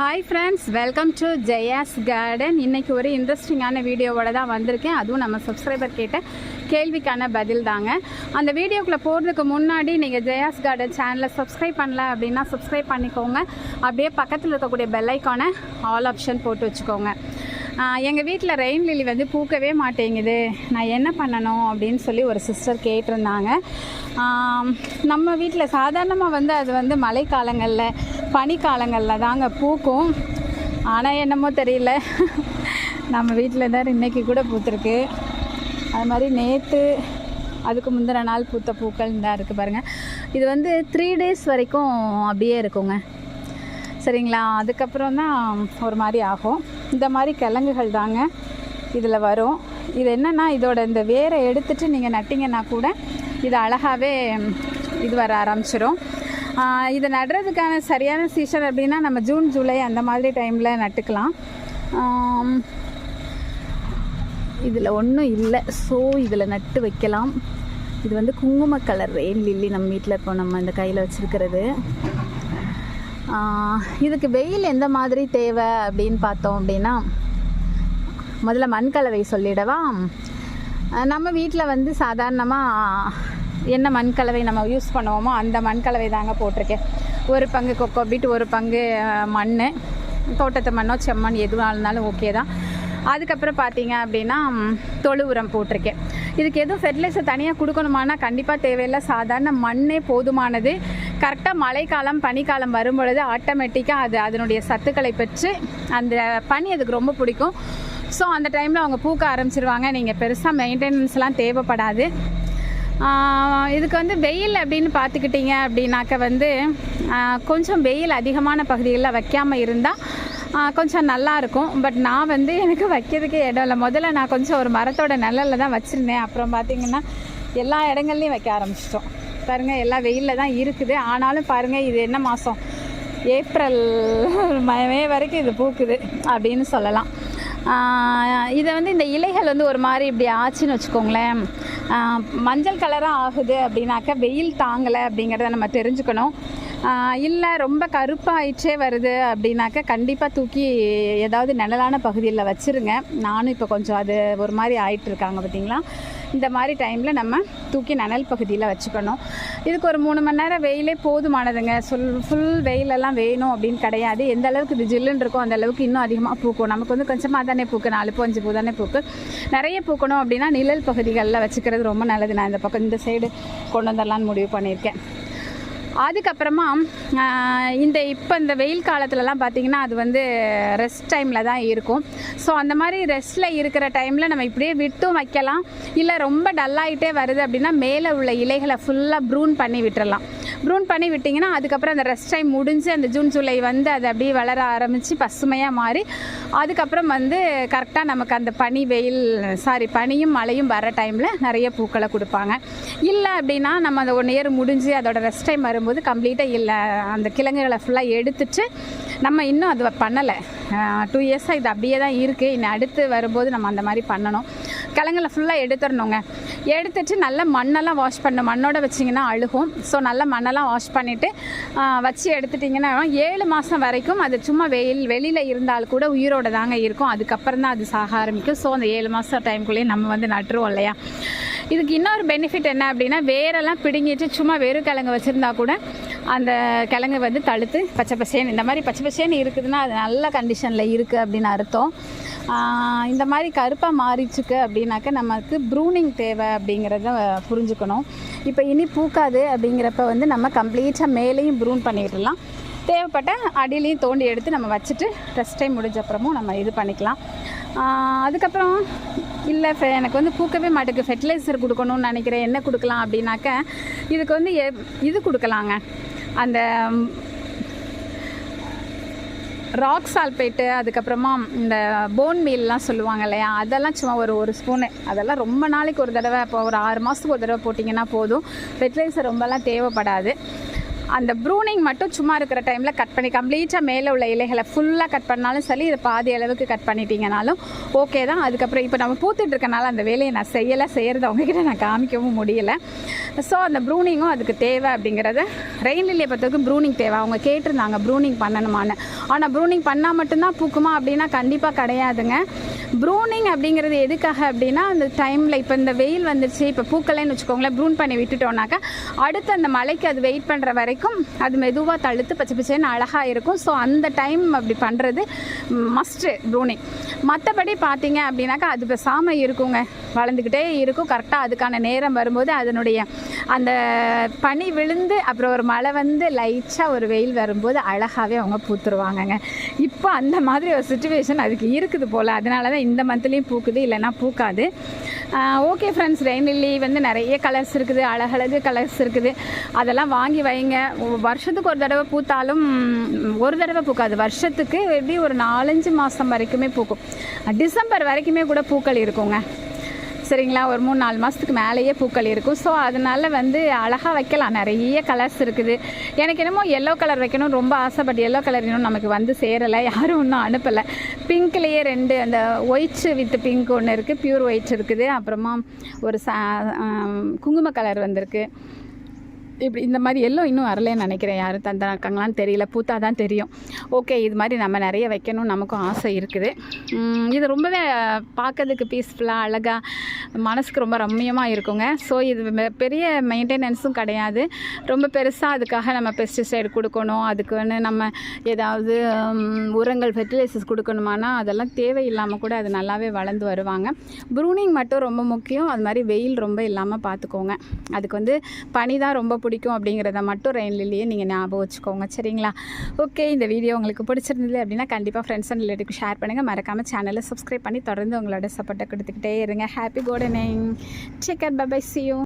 Hi friends welcome to Jaya's garden இன்னைக்கு ஒரு இன்ட்ரெஸ்டிங்கான வீடியோவோட தான் வந்திருக்கேன். அதுவும் நம்ம சப்ஸ்கிரைபர் கேட்ட கேள்விக்கான பதில் தாங்க. அந்த வீடியோக்குள்ளே போகிறதுக்கு முன்னாடி நீங்கள் ஜெயாஸ் கார்டன் சேனலை சப்ஸ்கிரைப் பண்ணல அப்படின்னா சப்ஸ்கிரைப் பண்ணிக்கோங்க. அப்படியே பக்கத்தில் இருக்கக்கூடிய பெல்லைக்கான ஆல் ஆப்ஷன் போட்டு வச்சுக்கோங்க. எங்கள் வீட்டில் ரெயின் லிலி வந்து பூக்கவே மாட்டேங்குது. நான் என்ன பண்ணணும் அப்படின்னு சொல்லி ஒரு சிஸ்டர் கேட்டிருந்தாங்க. நம்ம வீட்டில் சாதாரணமாக வந்து அது வந்து மழைக்காலங்களில் பனிக்காலங்களில் தாங்க பூக்கும். ஆனால் என்னமோ தெரியல. நம்ம வீட்டில் தான் இன்றைக்கி கூட பூத்துருக்கு. அது மாதிரி நேற்று அதுக்கு முந்தின நாள் பூத்த பூக்கள் தான் இருக்குது பாருங்கள் இது வந்து த்ரீ டேஸ் வரைக்கும் அப்படியே இருக்குங்க. சரிங்களா? அதுக்கப்புறம் தான் ஒரு மாதிரி ஆகும். இந்த மாதிரி கிழங்குகள் தாங்க இதில் வரும். இது என்னென்னா இதோட இந்த வேரை எடுத்துட்டு நீங்கள் நட்டிங்கன்னா கூட இது அழகாகவே இது வர ஆரம்பிச்சிடும் இதை நடுறதுக்கான சரியான சீசன் அப்படின்னா நம்ம ஜூன் ஜூலை அந்த மாதிரி டைமில் நட்டுக்கலாம். இதில் ஒன்றும் இல்லை. ஸோ இதில் நட்டு வைக்கலாம். இது வந்து குங்கும கலர் ரெயின் லில்லி நம்ம வீட்டில் இப்போ நம்ம இந்த கையில் வச்சுருக்கிறது. இதுக்கு வெயில் எந்த மாதிரி தேவை அப்படின்னு பார்த்தோம் அப்படின்னா முதல்ல மண்கலவை சொல்லிடவா? நம்ம வீட்டில் வந்து சாதாரணமாக என்ன மண் கலவை நம்ம யூஸ் பண்ணுவோமோ அந்த மண் கலவை தாங்க போட்டிருக்கேன். ஒரு பங்கு கொக்கோ பீட் ஒரு பங்கு மண் தோட்டத்து மண்ணோ செம்மண் எதுவாக இருந்தாலும் ஓகே தான். அதுக்கப்புறம் பார்த்தீங்க அப்படின்னா தொழு உரம் போட்டிருக்கேன். இதுக்கு எதுவும் ஃபெர்டிலைசர் தனியாக கொடுக்கணுமானா கண்டிப்பாக தேவையில்லை. சாதாரண மண்ணே போதுமானது. கரெக்டாக மழைக்காலம் பனிக்காலம் வரும் பொழுது ஆட்டோமேட்டிக்காக அது அதனுடைய சத்துக்களை பெற்று அந்த பனி அதுக்கு ரொம்ப பிடிக்கும். ஸோ அந்த டைமில் அவங்க பூக்க ஆரம்பிச்சிருவாங்க. நீங்கள் பெருசாக மெயின்டெனன்ஸ்லாம் தேவைப்படாது. இதுக்கு வந்து வெயில் அப்படின்னு பார்த்துக்கிட்டிங்க அப்படின்னாக்க வந்து கொஞ்சம் வெயில் அதிகமான பகுதிகளில் வைக்காமல் இருந்தால் கொஞ்சம் நல்லா இருக்கும். பட் நான் வந்து எனக்கு வைக்கிறதுக்கே இடம் இல்லை. முதல்ல நான் கொஞ்சம் ஒரு மரத்தோட நிழலில் தான் வச்சுருந்தேன். அப்புறம் பார்த்தீங்கன்னா எல்லா இடங்கள்லையும் வைக்க ஆரம்பிச்சிட்டோம். பாருங்கள் எல்லா வெயிலில் தான் இருக்குது. ஆனாலும் பாருங்கள் இது என்ன மாதம் ஏப்ரல் மே வரைக்கும் இது பூக்குது அப்படின்னு சொல்லலாம். இதை வந்து இந்த இலைகள் வந்து ஒரு மாதிரி இப்படி ஆச்சுன்னு வச்சுக்கோங்களேன். மஞ்சள் கலராக ஆகுது அப்படின்னாக்கா வெயில் தாங்கலை அப்படிங்கிறத நம்ம தெரிஞ்சுக்கணும். இல்லை ரொம்ப கருப்பாயிட்டே வருது அப்படின்னாக்கா கண்டிப்பாக தூக்கி ஏதாவது நிழலான பகுதியில் வச்சுருங்க. நானும் இப்போ கொஞ்சம் அது ஒரு மாதிரி ஆயிட்டுருக்காங்க பார்த்தீங்களா இந்த மாதிரி டைமில் நம்ம தூக்கி நனல் பகுதியில் வச்சுக்கணும். இதுக்கு ஒரு மூணு மணி நேரம் வெயிலே போதுமானதுங்க. சொல் ஃபுல் வெயிலெல்லாம் வேணும் அப்படின்னு கிடையாது. எந்த அளவுக்கு இது ஜில்லுன்னு இருக்கோ அந்த அளவுக்கு இன்னும் அதிகமாக பூக்கும். நமக்கு வந்து கொஞ்சமாக தானே பூக்கு. நாலு பூ அஞ்சு பூ தானே பூக்கு. நிறைய பூக்கணும் அப்படின்னா நிழல் பகுதிகளில் வச்சுக்கிறது ரொம்ப நல்லது. நான் இந்த பக்கம் இந்த சைடு கொண்டு வந்துடலான்னு முடிவு பண்ணியிருக்கேன். அதுக்கப்புறமா இந்த இப்போ இந்த வெயில் காலத்துலலாம் பார்த்திங்கன்னா அது வந்து ரெஸ்ட் டைமில் தான் இருக்கும். ஸோ அந்த மாதிரி ரெஸ்ட்டில் இருக்கிற டைமில் நம்ம இப்படியே விட்டும் வைக்கலாம். இல்லை ரொம்ப டல்லாகிட்டே வருது அப்படின்னா மேலே உள்ள இலைகளை ஃபுல்லாக ப்ரூன் பண்ணி விட்டுறலாம். ப்ரூன் பண்ணி விட்டிங்கன்னா அதுக்கப்புறம் அந்த ரெஸ்ட் டைம் முடிஞ்சு அந்த ஜூன் ஜூலை வந்து அது அப்படியே வளர ஆரம்பித்து பசுமையாக மாறி அதுக்கப்புறம் வந்து கரெக்டாக நமக்கு அந்த பனி வெயில் சாரி பனியும் மழையும் வர டைமில் நிறைய பூக்களை கொடுப்பாங்க. இல்லை அப்படின்னா நம்ம அந்த ஒன் இயர் முடிஞ்சு அதோட ரெஸ்ட் டைம் வரும்போது கம்ப்ளீட்டாக இல்லை அந்த கிழங்குகளை ஃபுல்லாக எடுத்துட்டு நம்ம இன்னும் அது பண்ணலை. டூ இயர்ஸாக இது அப்படியே தான் இருக்குது இன்னும் அடுத்து வரும்போது நம்ம அந்த மாதிரி பண்ணணும். கிழங்குல ஃபுல்லாக எடுத்துடணுங்க. எடுத்துட்டு நல்ல மண்ணெல்லாம் வாஷ் பண்ணணும் மண்ணோட வச்சிங்கன்னா அழுகும். ஸோ நல்ல மண்ணெல்லாம் வாஷ் பண்ணிவிட்டு வச்சு எடுத்துட்டிங்கன்னா ஏழு மாதம் வரைக்கும் அது சும்மா வெயில் வெளியில் இருந்தால் கூட உயிரோட தாங்க இருக்கும். அதுக்கப்புறம் தான் அது சாக ஆரம்பிக்கும். ஸோ அந்த ஏழு மாதம் டைம்குள்ளேயே நம்ம வந்து நட்டுருவோம் இல்லையா? இதுக்கு இன்னொரு பெனிஃபிட் என்ன அப்படின்னா வேரெல்லாம் பிடுங்கிட்டு சும்மா வெறும் கிழங்கு வச்சுருந்தா கூட அந்த கிழங்கு வந்து தழுத்து பச்சை பசேன்னு இந்த மாதிரி பச்சை பசேன்னு இருக்குதுன்னா அது நல்ல கண்டிஷனில் இருக்குது அப்படின்னு அர்த்தம். இந்த மாதிரி கருப்பாக மாறிச்சுக்கு அப்படின்னாக்க நமக்கு ப்ரூனிங் தேவை அப்படிங்கிறத புரிஞ்சுக்கணும். இப்போ இனி பூக்காது அப்படிங்கிறப்ப வந்து நம்ம கம்ப்ளீட்டாக மேலேயும் ப்ரூன் பண்ணிடலாம். தேவைப்பட்ட அடியிலையும் தோண்டி எடுத்து நம்ம வச்சுட்டு ரெஸ்ட் டைம் முடிஞ்ச அப்புறமும் நம்ம இது பண்ணிக்கலாம். அதுக்கப்புறம் இல்லை எனக்கு வந்து பூக்கவே மாட்டுக்கு. ஃபெர்டிலைசர் கொடுக்கணும்னு நினைக்கிறேன். என்ன கொடுக்கலாம் அப்படின்னாக்க இதுக்கு வந்து எ- இது கொடுக்கலாங்க. அந்த ராக் சால்பேட்டு அதுக்கப்புறமா இந்த போன் மீல்லாம் சொல்லுவாங்க இல்லையா? அதெல்லாம் சும்மா ஒரு ஒரு ஸ்பூனு அதெல்லாம் ரொம்ப நாளைக்கு ஒரு தடவை இப்போ ஒரு ஆறு மாதத்துக்கு ஒரு தடவை போட்டிங்கன்னா போதும். ஃபெர்டிலைசர் ரொம்பலாம் தேவைப்படாது. அந்த ப்ரூனிங் மட்டும் சும்மா இருக்கிற டைமில் கட் பண்ணி கம்ப்ளீட்டாக மேலே உள்ள இலைகளை ஃபுல்லாக கட் பண்ணாலும் சரி இதை பாதி அளவுக்கு கட் பண்ணிட்டீங்கனாலும் ஓகே தான். அதுக்கப்புறம் இப்போ நம்ம பூத்துட்டு இருக்கனால அந்த வேலையை நான் செய்யலை செய்கிறத அவங்கக்கிட்ட நான் காமிக்கவும் முடியல. ஸோ அந்த ப்ரூனிங்கும் அதுக்கு தேவை அப்படிங்கிறத ரெயின் லில்லியை பொறுத்தவரைக்கும் ப்ரூனிங் தேவை. அவங்க கேட்டிருந்தாங்க ப்ரூனிங் பண்ணணுமான்னு. ஆனால் ப்ரூனிங் பண்ணால் மட்டும்தான் பூக்குமா அப்படின்னா கண்டிப்பாக கிடையாதுங்க. ப்ரூனிங் அப்படிங்கிறது எதுக்காக அப்படின்னா அந்த டைமில் இப்போ இந்த வெயில் வந்துருச்சு இப்போ பூக்கலைன்னு வச்சுக்கோங்களேன் ப்ரூன் பண்ணி விட்டுட்டோம்னாக்கா அடுத்து அந்த மலைக்கு அது வெயிட் பண்ணுற வரைக்கும் அது மெதுவாக தழுத்து பச்சை பச்சைன்னு அழகாக இருக்கும். ஸோ அந்த டைம் அப்படி பண்ணுறது மஸ்ட்டு ப்ரூனிங். மற்றபடி பார்த்தீங்க அப்படின்னாக்கா அது பேசாமல் இருக்குங்க. வளர்ந்துக்கிட்டே இருக்கும். கரெக்டாக அதுக்கான நேரம் வரும்போது அதனுடைய அந்த பனி விழுந்து அப்புறம் ஒரு மழை வந்து லைட்டாக ஒரு வெயில் வரும்போது அழகாகவே அவங்க பூத்துருவாங்கங்க. இப்போ அந்த மாதிரி ஒரு சுச்சுவேஷன் அதுக்கு இருக்குது போல். அதனால தான் இந்த மந்த்லேயும் பூக்குது இல்லைன்னா பூக்காது. ஓகே ஃப்ரெண்ட்ஸ் ரெயின் லில்லி வந்து நிறைய கலர்ஸ் இருக்குது அழகழகு கலர்ஸ் இருக்குது. அதெல்லாம் வாங்கி வைங்க. வருஷத்துக்கு ஒரு தடவை பூத்தாலும் ஒரு தடவை பூக்காது. வருஷத்துக்கு எப்படி ஒரு நாலஞ்சு மாதம் வரைக்குமே பூக்கும். டிசம்பர் வரைக்குமே கூட பூக்கள் இருக்குங்க. சரிங்களா? ஒரு மூணு நாலு மாதத்துக்கு மேலேயே பூக்கள் இருக்கும். ஸோ அதனால வந்து அழகாக வைக்கலாம். நிறைய கலர்ஸ் இருக்குது. எனக்கு என்னமோ எல்லோ கலர் வைக்கணும் ரொம்ப ஆசைப்பட்டு எல்லோ கலர் இன்னும் நமக்கு வந்து சேரலை. யாரும் ஒன்றும் அனுப்பலை. பிங்க்லேயே ரெண்டு அந்த ஒயிட் வித் பிங்க் ஒன்று இருக்குது பியூர் ஒயிட் இருக்குது. அப்புறமா ஒரு சா குங்கும கலர் வந்திருக்கு. இப்படி இந்த மாதிரி எல்லாம் இன்னும் வரலன்னு நினைக்கிறேன். யாரும் தந்தாக்காங்களான்னு தெரியல. பூத்தா தான் தெரியும். ஓகே இது மாதிரி நம்ம நிறைய வைக்கணும் நமக்கும் ஆசை இருக்குது. இது ரொம்பவே பார்க்கறதுக்கு பீஸ்ஃபுல்லாக அழகாக மனசுக்கு ரொம்ப ரம்மியமாக இருக்குங்க. ஸோ இது பெரிய மெயின்டெனன்ஸும் கிடையாது. ரொம்ப பெருசாக அதுக்காக நம்ம பெஸ்டிசைடு கொடுக்கணும். அதுக்குன்னு நம்ம ஏதாவது உரங்கள் ஃபெர்டிலைசர்ஸ் கொடுக்கணுமானா அதெல்லாம் தேவையில்லாமல் கூட அது நல்லாவே வளர்ந்து வருவாங்க. ப்ரூனிங் மட்டும் ரொம்ப முக்கியம். அது மாதிரி வெயில் ரொம்ப இல்லாமல் பார்த்துக்கோங்க. அதுக்கு வந்து பனி தான் ரொம்ப பிடிக்கும் அப்படிங்கிறத மட்டும் ரெயின் லில்லியே நீங்கள் ஞாபகம் வச்சுக்கோங்க சரிங்களா? ஓகே இந்த வீடியோ உங்களுக்கு பிடிச்சிருந்தது அப்படின்னா கண்டிப்பாக ஃப்ரெண்ட்ஸ் அண்ட் ரிலேட்டிவ் ஷேர் பண்ணுங்கள் மறக்காமல் சேனலை சப்ஸ்கிரைப் பண்ணி தொடர்ந்து உங்களோட சப்போர்ட்டை கொடுத்துக்கிட்டே இருங்க. ஹாப்பி கோடனிங் செக்கர் பை சி யூ